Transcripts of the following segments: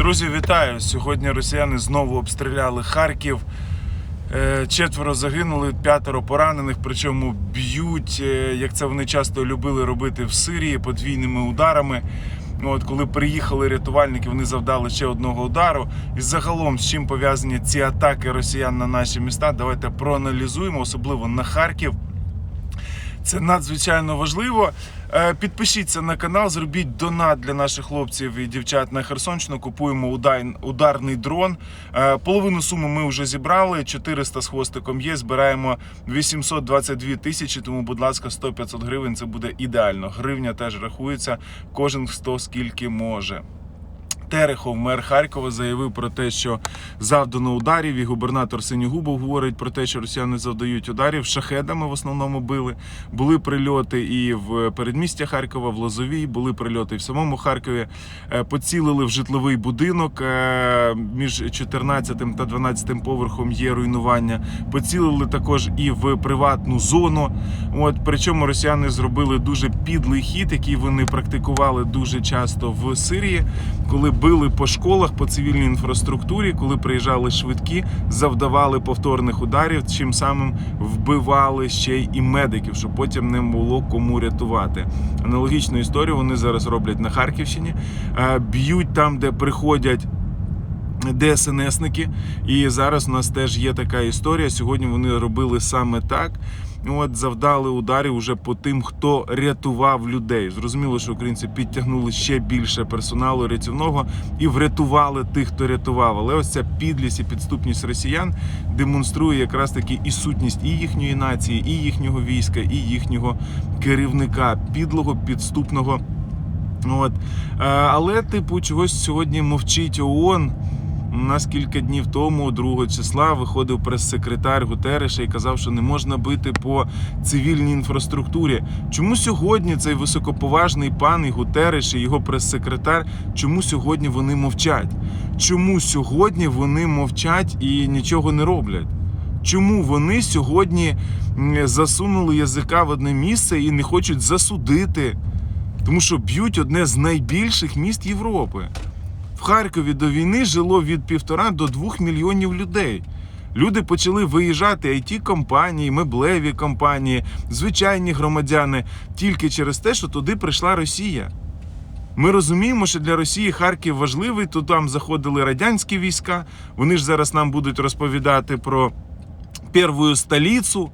Друзі, вітаю! Сьогодні росіяни знову обстріляли Харків. Е, Четверо загинули, п'ятеро поранених. Причому б'ють, е, як це вони часто любили робити в Сирії, подвійними ударами. Ну, От коли приїхали рятувальники, вони завдали ще одного удару. І загалом з чим пов'язані ці атаки росіян на наші міста, давайте проаналізуємо, особливо на Харків. Це надзвичайно важливо. Е, Підпишіться на канал, зробіть донат для наших хлопців і дівчат на Херсонщину. Купуємо ударний дрон. Е, Половину суми ми вже зібрали. 400 з хвостиком є. Збираємо 822 тисячі. Тому, будь ласка, 100-500 гривень. Це буде ідеально. Гривня теж рахується. Кожен хто скільки може. Терехов, мер Харкова, заявив про те, що завдано ударів, і губернатор Синігубов говорить про те, що росіяни завдають ударів. Шахедами в основному били. Були прильоти і в передмістя Харкова, в Лозовій, були прильоти і в самому Харкові. Е, Поцілили в житловий будинок е, між 14 та 12 поверхом є руйнування. Поцілили також і в приватну зону. От причому росіяни зробили дуже підлий хід, який вони практикували дуже часто в Сирії, коли били по школах, по цивільній інфраструктурі, коли приїжджали швидкі, завдавали повторних ударів, чим самим вбивали ще й і медиків, щоб потім не було кому рятувати. Аналогічну історію вони зараз роблять на Харківщині, Е, б'ють там, де приходять. ДСНСники, і зараз у нас теж є така історія. Сьогодні вони робили саме так. От завдали ударів уже по тим, хто рятував людей. Зрозуміло, що українці підтягнули ще більше персоналу рятівного і врятували тих, хто рятував. Але ось ця підлість і підступність росіян демонструє якраз таки і сутність і їхньої нації, і їхнього війська, і їхнього керівника, підлого, підступного. От. Е, Але, типу, чогось сьогодні мовчить ООН. Нас кілька днів тому, 2 числа, виходив прес-секретар Гутереша і казав, що не можна бити по цивільній інфраструктурі. Чому сьогодні цей високоповажний пан і Гутереш і його прес-секретар, чому сьогодні вони мовчать? Чому сьогодні вони мовчать і нічого не роблять? Чому вони сьогодні засунули язика в одне місце і не хочуть засудити? Тому що б'ють одне з найбільших міст Європи. В Харкові до війни жило від півтора до двох мільйонів людей. Люди почали виїжджати it компанії, меблеві компанії, звичайні громадяни тільки через те, що туди прийшла Росія. Ми розуміємо, що для Росії Харків важливий, то там заходили радянські війська. Вони ж зараз нам будуть розповідати про первую столицю.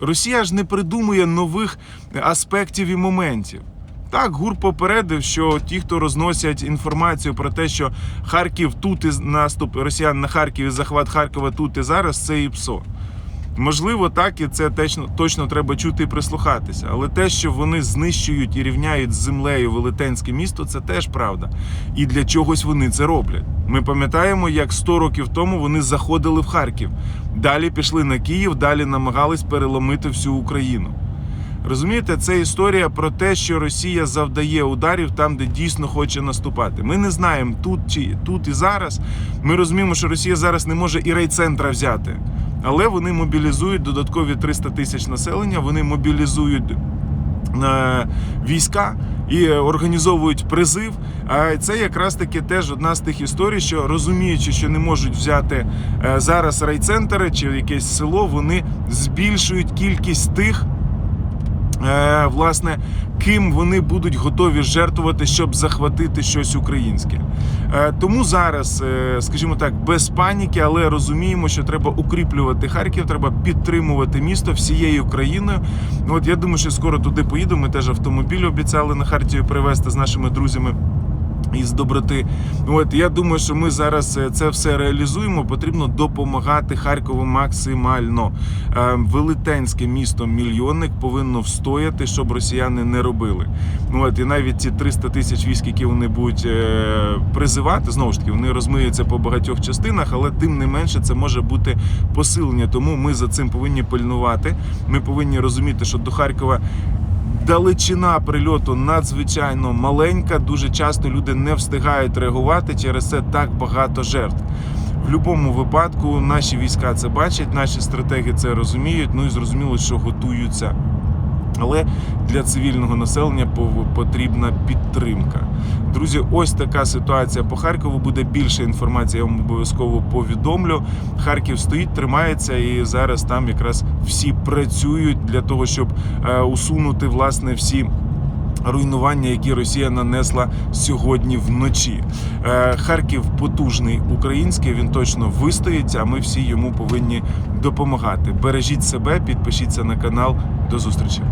Росія ж не придумує нових аспектів і моментів. Так, ГУР попередив, що ті, хто розносять інформацію про те, що Харків тут і наступ росіян на Харків і захват Харкова тут і зараз, це і ПСО. Можливо, так і це точно, точно треба чути і прислухатися. Але те, що вони знищують і рівняють з землею велетенське місто, це теж правда. І для чогось вони це роблять. Ми пам'ятаємо, як 100 років тому вони заходили в Харків, далі пішли на Київ, далі намагались переломити всю Україну. Розумієте, це історія про те, що Росія завдає ударів там, де дійсно хоче наступати. Ми не знаємо тут чи тут і зараз. Ми розуміємо, що Росія зараз не може і райцентра взяти, але вони мобілізують додаткові 300 тисяч населення. Вони мобілізують е, війська і організовують призив. А це якраз таки теж одна з тих історій, що розуміючи, що не можуть взяти е, зараз райцентри чи якесь село, вони збільшують кількість тих. Е, власне, ким вони будуть готові жертвувати, щоб захватити щось українське. Е, тому зараз, е, скажімо так, без паніки, але розуміємо, що треба укріплювати Харків, треба підтримувати місто всією країною. От я думаю, що скоро туди поїдемо. Ми теж автомобіль обіцяли на Хартію привезти з нашими друзями. Із доброти, от я думаю, що ми зараз е, це все реалізуємо. Потрібно допомагати Харкову максимально. Е, Велетенське місто мільйонник повинно встояти, щоб росіяни не робили. От і навіть ці 300 тисяч військ, які вони будуть е, призивати, знову ж таки, вони розмиються по багатьох частинах, але тим не менше це може бути посилення. Тому ми за цим повинні пильнувати. Ми повинні розуміти, що до Харкова. Далечина прильоту надзвичайно маленька. Дуже часто люди не встигають реагувати. Через це так багато жертв. В будь-якому випадку наші війська це бачать, наші стратеги це розуміють. Ну і зрозуміло, що готуються Але для цивільного населення потрібна підтримка. Друзі, ось така ситуація по Харкову. Буде більше інформації, я вам обов'язково повідомлю. Харків стоїть, тримається, і зараз там якраз всі працюють для того, щоб е, усунути власне всі. Руйнування, які Росія нанесла сьогодні вночі. Е, Харків потужний український, він точно вистоїть, а ми всі йому повинні допомагати. Бережіть себе, підпишіться на канал. До зустрічі.